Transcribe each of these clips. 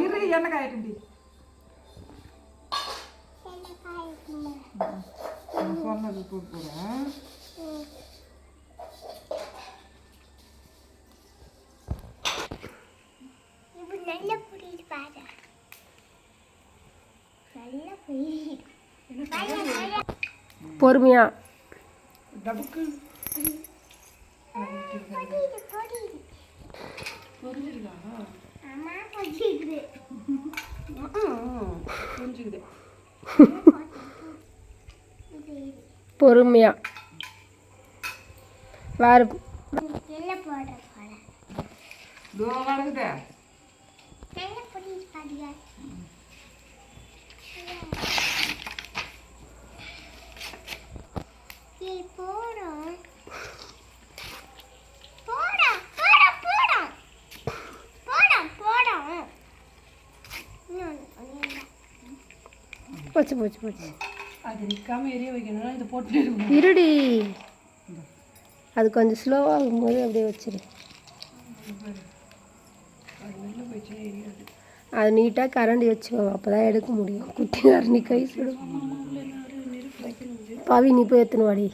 இரு எண்ணெய் காயட்டுண்டி சொன்னது போட்டு போகிறேன் நல்லா புரியுது பாரு நல்லா புரியுது பொறுமையா. டபுக்கு. பொறுமையா. போல தூரம் கிடக்குதே நல்லா புரியுது பாருங்க ஏய் போடும் போடும் போடும் போடும் போடும் போடும் இன்னொன்று ஒன்று போச்சு போச்சு போச்சு. அது நிற்காம எரிய வைக்கணும்னா இதை இருக்கணும். இருடி. அது கொஞ்சம் ஸ்லோவாகும் போது அப்படியே வச்சிரு. அது நீட்டாக கரண்டி வச்சுக்கோ அப்போ தான் எடுக்க முடியும். குட்டி கரண்டி கை சுடும் பவி நீ போய் எத்தனை வாடி.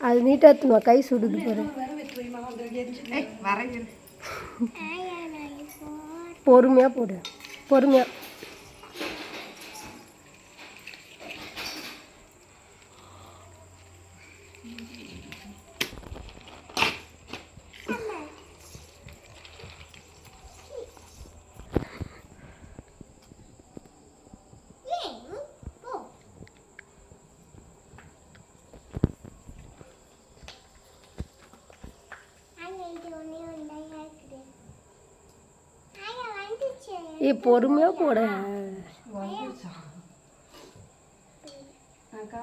அது நீட்டாக எத்தணுவா கை சுடுது பாரு. பொறுமையாக போடு பொறுமையாக ஏ பொறுமையாக போட வந்துருச்சா அக்கா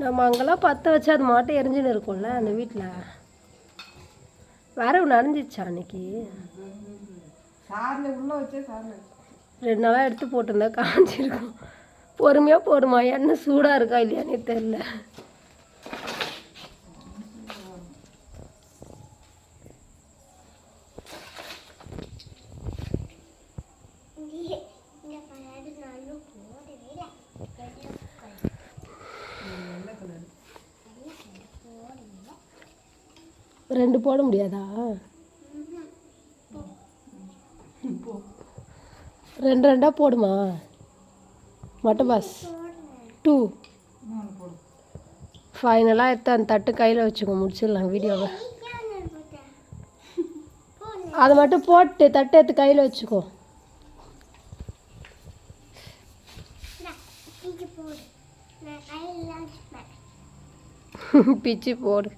நம்ம அங்கெல்லாம் பற்ற வச்சு அது மாட்டை எரிஞ்சுன்னு இருக்கும்ல அந்த வீட்டில் வரவு நனைஞ்சிச்சா அன்னைக்கு? ரெண்டு நாளாக எடுத்து போட்டிருந்தா காஞ்சிருக்கும். பொறுமையாக போடுமா எண்ணெய் சூடாக இருக்கா இல்லையானே தெரில ரெண்டு போட முடியாதா? ரெண்டு ரெண்டாக போடுமா? மொட்டை பாஸ் டூ ஃபைனலாக எடுத்து அந்த தட்டு கையில் வச்சுக்கோ முடிச்சிடலாம் வீடியோவை. அதை மட்டும் போட்டு தட்டு எடுத்து கையில் வச்சுக்கோ. பிச்சு போடு.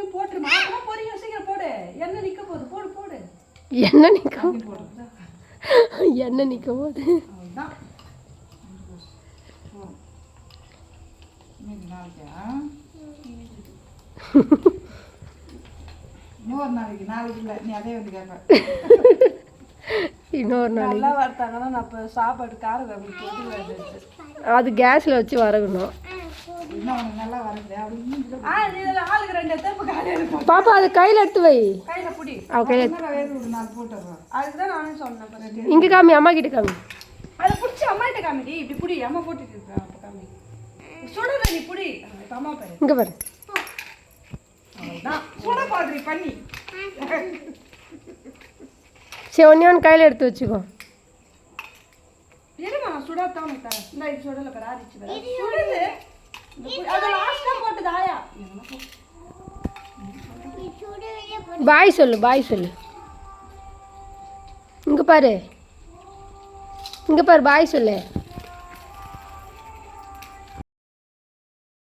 இன்னொன்னையும் போட்டுருமா அப்புறம் பொரியும் சீக்கிரம் போடு. எண்ணெய் நிற்க போகுது. போடு போடு. எண்ணெய் நிற்க எண்ணெய் நிற்க நாளைக்கா? இன்னொரு நாளைக்கு. நாளைக்கு இல்லை. நீ அதே வந்து கேட்ப இன்னொரு நாள் நல்லா வறுத்தாங்கன்னா நான் இப்போ சாப்பாடு கார குழம்பு போட்டு வருது அது கேஸில் வச்சு வரகணும் பாப்பா அது கையில் எடுத்து வை. அவ கையில். இங்கே காமி அம்மா கிட்ட காமி. அதை பிடிச்சி அம்மா கிட்ட காமிடி. இப்படி புடி அம்மா போட்டுட்டு இருக்கா அப்போ காமி. நீ புடி. அம்மா பாரு. இங்கே பாரு. சுட பாதிரி பண்ணி. சரி ஒன்றே ஒன்று கையில் எடுத்து வச்சுக்கோ. இருமா சுடாதான் இந்த இது சுடல பாரு ஆதிச்சு பாரு. சுடுது. பாய் சொல்லு பாய் சொல்லு. இங்கே பாரு. இங்கே பாரு பாய் சொல்லு.